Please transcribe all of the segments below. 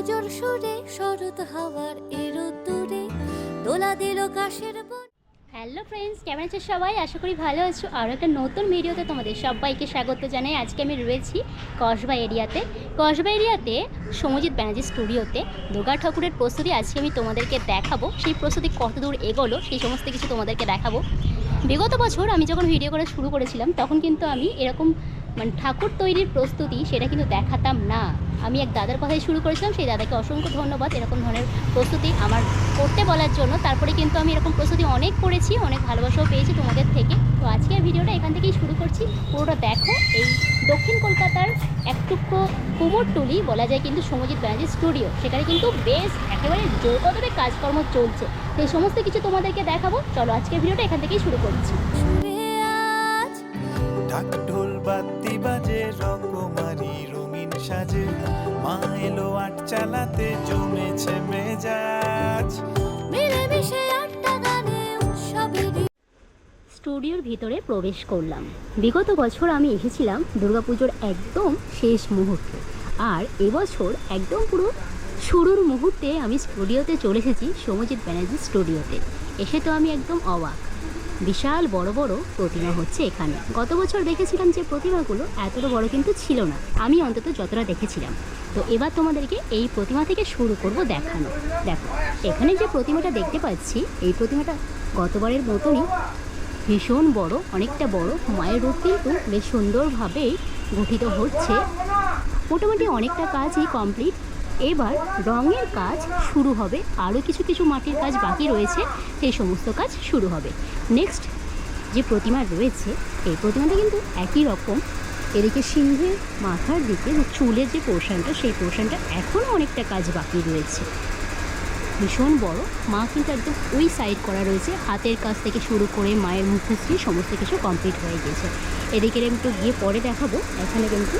সুরে, শরৎ হাওয়ার এরোদ্দুরে দোলা দিল কাশের হ্যালো ফ্রেন্ডস কেমন আছো সবাই? আশা করি ভালো আছো। আর একটা নতুন ভিডিওতে তোমাদের সবাইকে স্বাগত জানাই। আজকে আমি রয়েছি কসবা এরিয়াতে। কসবা এরিয়াতে সমজিৎ ব্যানার্জি স্টুডিওতে। দুর্গা ঠাকুরের প্রস্তুতি আজকে আমি তোমাদেরকে দেখাবো। সেই প্রস্তুতি কত দূর এগোলো, সেই সমস্ত কিছু তোমাদেরকে দেখাবো। বিগত বছর আমি যখন ভিডিও করা শুরু করেছিলাম, তখন কিন্তু আমি এরকম মানে ঠাকুর তৈরির প্রস্তুতি সেটা কিন্তু দেখাতাম না। আমি এক দাদার কথাই শুরু করেছিলাম, সেই দাদাকে অসংখ্য ধন্যবাদ এরকম ধরনের প্রস্তুতি আমার করতে বলার জন্য। তারপরে কিন্তু আমি এরকম প্রস্তুতি অনেক করেছি, অনেক ভালোবাসাও পেয়েছি তোমাদের থেকে। তো আজকের ভিডিওটা এখান থেকেই শুরু করছি। পুরোটা দেখো, এই দক্ষিণ কলকাতার এক টুকরো কুমোরটুলি বলা যায় কিন্তু সমজিৎ ব্যানার্জি স্টুডিও। সেখানে কিন্তু বেশ একেবারে জোরকদমে কাজকর্ম চলছে। সেই সমস্ত কিছু তোমাদেরকে দেখাবো। চলো আজকের ভিডিওটা এখান থেকেই শুরু করছি। বাতি বাজে রকমারি রঙিন সাজে। মা এলো আট চালাতে জমেছে মেজাজ। মিলেমিশে আটটা গানে উৎসবেরই স্টুডিওর ভিতরে প্রবেশ করলাম। বিগত বছর আমি এসেছিলাম দুর্গাপুজোর একদম শেষ মুহূর্তে। আর এবছর একদম পুরো শুরুর মুহূর্তে আমি স্টুডিওতে চলে এসেছি সৌমজিৎ ব্যানার্জি স্টুডিওতে। এসে তো আমি একদম অবাক। বিশাল বড় বড় প্রতিমা হচ্ছে এখানে। গত বছর দেখেছিলাম যে প্রতিমাগুলো এতটা বড় কিন্তু ছিল না। আমি অন্তত যতটা দেখেছিলাম। তো এবার তোমাদেরকে এই প্রতিমা থেকে শুরু করব দেখানো। দেখো, এখানে যে প্রতিমাটা দেখতে পাচ্ছি, এই প্রতিমাটা গতবারের মতনই ভীষণ বড়, অনেকটা বড়। মায়ের রূপ কিন্তু বেশ সুন্দরভাবেই গঠিত হচ্ছে। মোটামুটি অনেকটা কাজই কমপ্লিট এবার রঙের কাজ শুরু হবে। আরও কিছু কিছু মাটির কাজ বাকি রয়েছে, সেই সমস্ত কাজ শুরু হবে। নেক্সট যে প্রতিমা রয়েছে, এই প্রতিমাটা কিন্তু একই রকম। এদিকে সিংহের মাথার দিকে যে চুলের যে পোর্শনটা, সেই পোর্শনটা এখনও অনেকটা কাজ বাকি রয়েছে। ভীষণ বড়। মা কিন্তু একদম ওই সাইড করা রয়েছে। হাতের কাজ থেকে শুরু করে মায়ের মুখশ্রী সমস্ত কিছু কমপ্লিট হয়ে গেছে। এদিকে একটু গিয়ে পরে দেখাবো। এখানে কিন্তু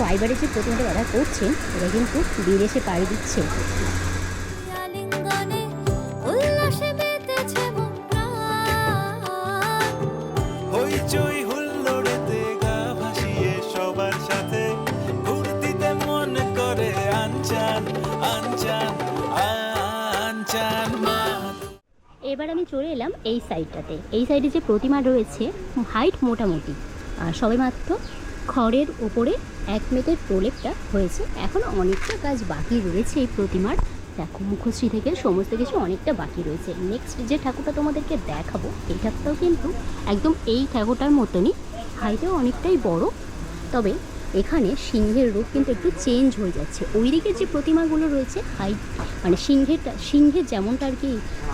ফাইবারে যে প্রতিমাটা দাদা করছেন এটা কিন্তু বিদেশে পাড়ি দিচ্ছে। আলিঙ্গনে উল্লাসে মেতেছে মন প্রাণ। হইচই হুল্লোড়েতে গা ভাসিয়ে সবার সাথে ফুর্তিতে মন করে আনচান আনচান আনচান মা। এবার আমি চলে এলাম এই সাইডটাতে এই সাইডে যে প্রতিমা রয়েছে হাইট মোটামুটি। আর সবে মাত্র খড়ের ওপরে এক মেটের প্রলেপটা হয়েছে। এখনও অনেকটা কাজ বাকি রয়েছে এই প্রতিমার। দেখো, মুখশ্রী থেকে সমস্ত কিছু অনেকটা বাকি রয়েছে। নেক্সট যে ঠাকুরটা তোমাদেরকে দেখাবো এই ঠাকুরটাও কিন্তু একদম এই ঠাকুরটার মতনই। হাইটেও অনেকটাই বড়। তবে এখানে সিংহের রূপ কিন্তু একটু চেঞ্জ হয়ে যাচ্ছে। ওই দিকের যে প্রতিমাগুলো রয়েছে হাইট মানে সিংহেরটা সিংহের যেমনটা আর কি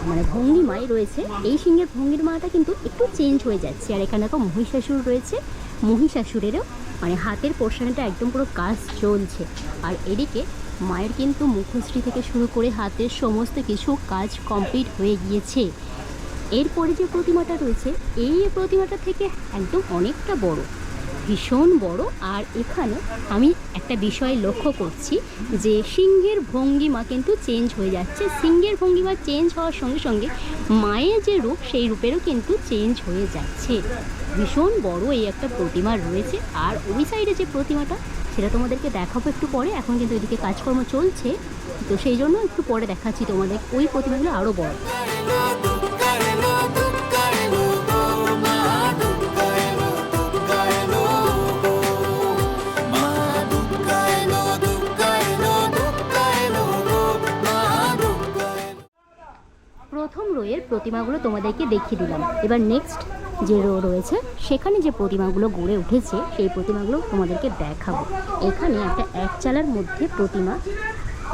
মানে ভঙ্গিমায় রয়েছে, এই সিংহের ভঙ্গিমাটা কিন্তু একটু চেঞ্জ হয়ে যাচ্ছে। আর এখানে তো মহিষাসুর রয়েছে। মহিষাসুরেরও মানে হাতের পোর্শনটা একদম পুরো কাজ চলছে। আর এদিকে মায়ের কিন্তু মুখশ্রী থেকে শুরু করে হাতের সমস্ত কিছু কাজ কমপ্লিট হয়ে গিয়েছে। এরপরে যে প্রতিমাটা রয়েছে, এই প্রতিমাটা থেকে একদম অনেকটা বড়। ভীষণ বড়। আর এখানে আমি একটা বিষয় লক্ষ্য করছি যে সিংহের ভঙ্গিমা কিন্তু চেঞ্জ হয়ে যাচ্ছে। সিংহের ভঙ্গিমা চেঞ্জ হওয়ার সঙ্গে সঙ্গে মায়ের যে রূপ, সেই রূপেরও কিন্তু চেঞ্জ হয়ে যাচ্ছে। ভীষণ বড় এই একটা প্রতিমা রয়েছে। আর ওই সাইডে যে প্রতিমাটা, সেটা তোমাদেরকে দেখাবো একটু পরে। এখন কিন্তু এদিকে কাজকর্ম চলছে। তো সেই জন্য একটু পরে দেখাচ্ছি তোমাদের। ওই প্রতিমাগুলো আরও বড়। প্রথম রোয়ের প্রতিমাগুলো তোমাদেরকে দেখিয়ে দিলাম। এবার নেক্সট যে রো রয়েছে, সেখানে যে প্রতিমাগুলো গড়ে উঠেছে, সেই প্রতিমাগুলো তোমাদেরকে দেখাবো। এখানে একটা এক চালার মধ্যে প্রতিমা।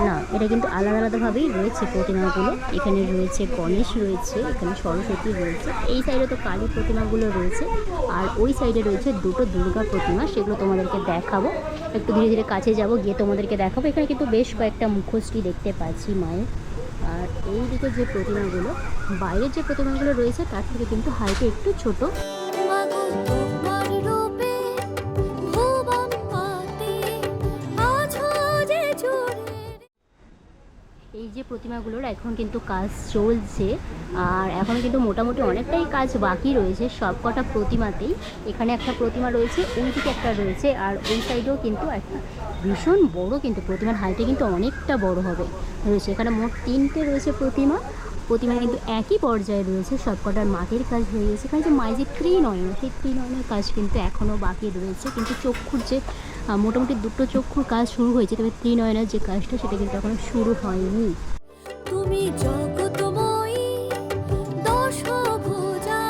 না, এটা কিন্তু আলাদা আলাদাভাবেই রয়েছে প্রতিমাগুলো। এখানে রয়েছে গণেশ রয়েছে, এখানে সরস্বতী রয়েছে। এই সাইডে তো কালী প্রতিমাগুলো রয়েছে। আর ওই সাইডে রয়েছে দুটো দুর্গা প্রতিমা, সেগুলো তোমাদেরকে দেখাবো। একটু ধীরে ধীরে কাছে যাব, গিয়ে তোমাদেরকে দেখাবো। এখানে কিন্তু বেশ কয়েকটা মুখোশটি দেখতে পাচ্ছি মায়ের। এই দিকে যে প্রতিমাগুলো বাইরের যে প্রতিমাগুলো রয়েছে তার থেকে কিন্তু হাইটে একটু ছোট। প্রতিমাগুলোর এখন কিন্তু কাজ চলছে। আর এখন কিন্তু মোটামুটি অনেকটাই কাজ বাকি রয়েছে সব কটা প্রতিমাতেই। এখানে একটা প্রতিমা রয়েছে ওই দিকে একটা রয়েছে, আর ওই সাইডেও কিন্তু একটা ভীষণ বড় কিন্তু প্রতিমার হাইটে কিন্তু অনেকটা বড় হবে। রয়েছে, এখানে মোট তিনটে রয়েছে প্রতিমা। প্রতিমা কিন্তু একই পর্যায়ে রয়েছে, সবকটার মাটির কাজ হয়ে গেছে। এখানে যে মায়ের যে ত্রিনয়ন, সেই ত্রিনয়নের কাজ কিন্তু এখনও বাকি রয়েছে। কিন্তু চক্ষুর যে মোটামুটি দুটো চক্ষুর কাজ শুরু হয়েছে, তবে ত্রিনয়নের যে কাজটা, সেটা কিন্তু এখনও শুরু হয়নি। তুমি জগতময়ী দশভুজা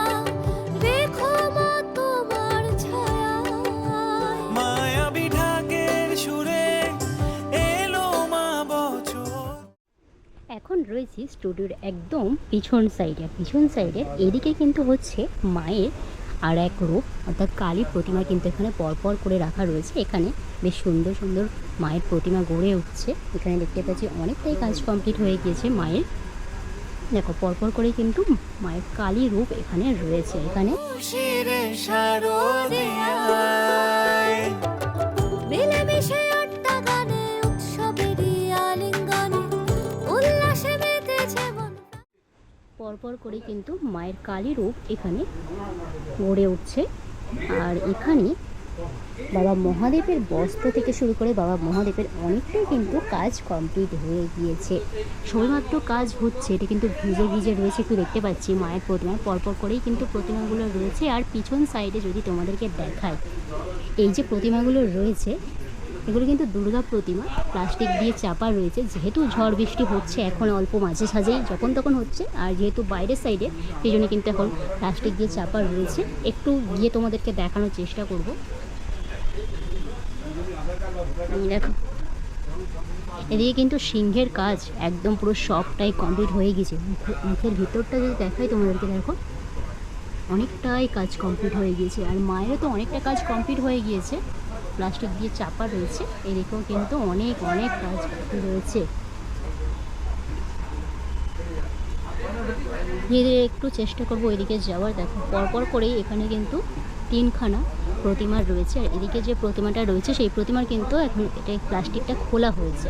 রেখো মা তোমার ছায়া। মায়াবী ঢাকের সুরে এলো মা বছর। এখন রয়েছি স্টুডিওর একদম পিছন সাইডে পিছন সাইডে এদিকে কিন্তু হচ্ছে মায়ের আর এক রূপ, অর্থাৎ কালী প্রতিমা কিন্তু এখানে পরপর করে রাখা রয়েছে। এখানে বেশ সুন্দর সুন্দর মায়ের প্রতিমা গড়ে উঠছে। এখানে দেখতে পাচ্ছি অনেকটাই কাজ কমপ্লিট হয়ে গিয়েছে মায়ের। দেখো, পরপর করে কিন্তু মায়ের কালী রূপ এখানে রয়েছে। এখানে পরপর করে কিন্তু মায়ের কালী রূপ এখানে গড়ে উঠছে। আর এখানে বাবা মহাদেবের বস্ত্র থেকে শুরু করে বাবা মহাদেবের অনেকটাই কিন্তু কাজ কমপ্লিট হয়ে গিয়েছে। সবেমাত্র কাজ হচ্ছে, এটা কিন্তু ভিজে ভিজে রয়েছে, একটু দেখতে পাচ্ছি মায়ের প্রতিমা। পরপর করেই কিন্তু প্রতিমাগুলো রয়েছে। আর পিছন সাইডে যদি তোমাদেরকে দেখায় এই যে প্রতিমাগুলো রয়েছে এগুলো কিন্তু দুর্গা প্রতিমা, প্লাস্টিক দিয়ে চাপা রয়েছে। যেহেতু ঝড় বৃষ্টি হচ্ছে, এখন অল্প মাঝে সাঝেই যখন তখন হচ্ছে। আর যেহেতু বাইরের সাইডে সেই জন্য কিন্তু এখন প্লাস্টিক দিয়ে চাপা রয়েছে। একটু গিয়ে তোমাদেরকে দেখানোর চেষ্টা করব। দেখো। এদিকে কিন্তু সিংহের কাজ একদম পুরো সবটাই কমপ্লিট হয়ে গেছে। মুখে- মুখের ভিতরটা যদি দেখাই তোমাদেরকে, দেখো। অনেকটাই কাজ কমপ্লিট হয়ে গিয়েছে। আর মায়েরও তো অনেকটা কাজ কমপ্লিট হয়ে গিয়েছে। প্লাস্টিক দিয়ে চাপা রয়েছে। এদিকেও কিন্তু অনেক অনেক কাজ রয়েছে। ধীরে একটু চেষ্টা করব ওইদিকে যাওয়ার দেখো। পরপর করেই এখানে কিন্তু তিনখানা প্রতিমা রয়েছে। আর এদিকে যে প্রতিমাটা রয়েছে, সেই প্রতিমার কিন্তু এখন এটা প্লাস্টিকটা খোলা হয়েছে।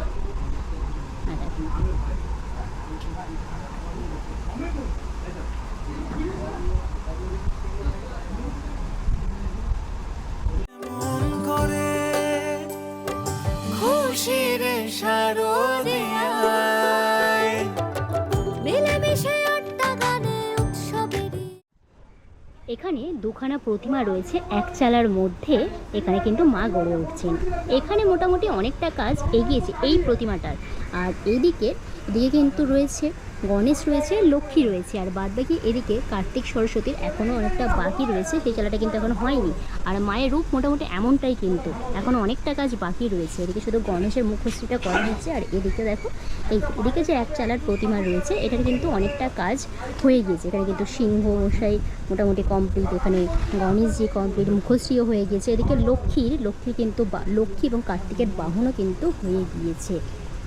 এখানে দুখানা প্রতিমা রয়েছে, এক চালার মধ্যে। এখানে কিন্তু মা গড়ে উঠছেন। এখানে মোটামুটি অনেকটা কাজ এগিয়েছে এই প্রতিমাটার। আর এইদিকে, এদিকে কিন্তু রয়েছে গণেশ রয়েছে, লক্ষ্মী রয়েছে, আর বাদ বাকি এদিকে কার্তিক সরস্বতীর এখনও অনেকটা বাকি রয়েছে, সেই চালাটা কিন্তু এখন হয়নি। আর মায়ের রূপ মোটামুটি এমনটাই কিন্তু এখনও অনেকটা কাজ বাকি রয়েছে। এদিকে শুধু গণেশের মুখশ্রীটা করা হচ্ছে, আর এদিকে দেখো, এই এদিকে যে এক চালার প্রতিমা রয়েছে, এটার কিন্তু অনেকটা কাজ হয়ে গিয়েছে। এখানে কিন্তু সিংহ মশাই মোটামুটি কমপ্লিট এখানে গণেশজি কমপ্লিট মুখশ্রীও হয়ে গিয়েছে। এদিকে লক্ষ্মীর, লক্ষ্মী কিন্তু লক্ষ্মী এবং কার্তিকের বাহনও কিন্তু হয়ে গিয়েছে।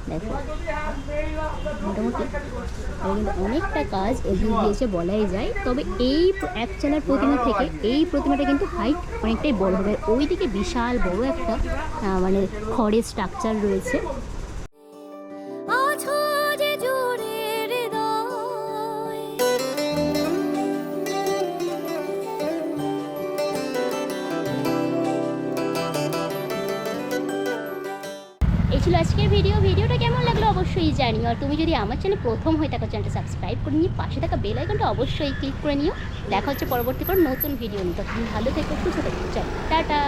দেখো মোটামুটি অনেকটা কাজ এগিয়ে দিয়েছে বলাই যায়। তবে এই এক চালার প্রতিমা থেকে এই প্রতিমাটা কিন্তু হাইট অনেকটাই বড় হবে। ওইদিকে বিশাল বড় একটা মানে খড়ের স্ট্রাকচার রয়েছে। ছিল আজকের ভিডিও ভিডিওটা কেমন লাগল অবশ্যই জানিও। আর তুমি যদি আমার চ্যানেল প্রথম হয়ে থাকো চ্যানেলটা সাবস্ক্রাইব করে নিয়ে পাশে থাকা বেল আইকনটা অবশ্যই ক্লিক করে নিও। দেখা হচ্ছে পরবর্তী কোনো নতুন ভিডিও নিয়ে। তখন ভালো থেকো, সুস্থ থেকো। চলো, টাটা।